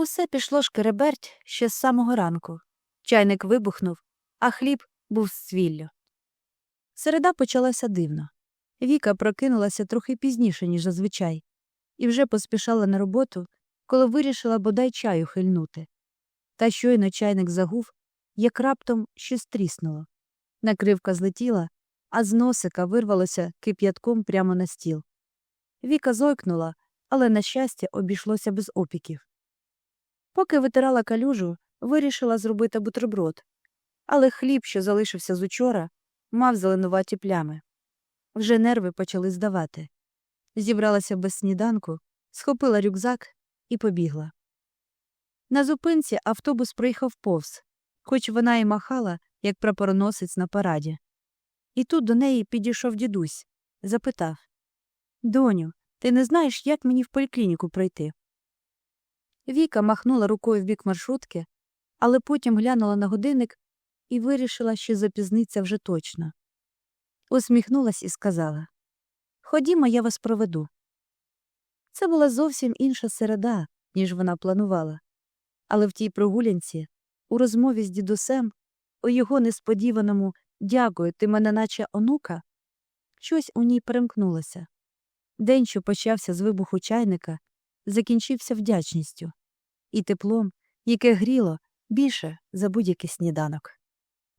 Усе пішло шкереберть ще з самого ранку. Чайник вибухнув, а хліб був з цвіллю. Середа почалася дивно. Віка прокинулася трохи пізніше, ніж зазвичай, і вже поспішала на роботу, коли вирішила бодай чаю хильнути. Та щойно чайник загув, як раптом щось тріснуло. Накривка злетіла, а з носика вирвалося кип'ятком прямо на стіл. Віка зойкнула, але, на щастя, обійшлося без опіків. Поки витирала калюжу, вирішила зробити бутерброд, але хліб, що залишився з учора, мав зеленуваті плями. Вже нерви почали здавати. Зібралася без сніданку, схопила рюкзак і побігла. На зупинці автобус приїхав повз, хоч вона й махала, як прапороносець на параді. І тут до неї підійшов дідусь, запитав Доню, ти не знаєш, як мені в поліклініку пройти? Віка махнула рукою в бік маршрутки, але потім глянула на годинник і вирішила, що запізниться вже точно. Усміхнулась і сказала Ходімо, я вас проведу. Це була зовсім інша середа, ніж вона планувала. Але в тій прогулянці, у розмові з дідусем, у його несподіваному дякую, ти мене наче онука, щось у ній перемкнулося. День, що почався з вибуху чайника, закінчився вдячністю і теплом, яке гріло більше за будь-який сніданок.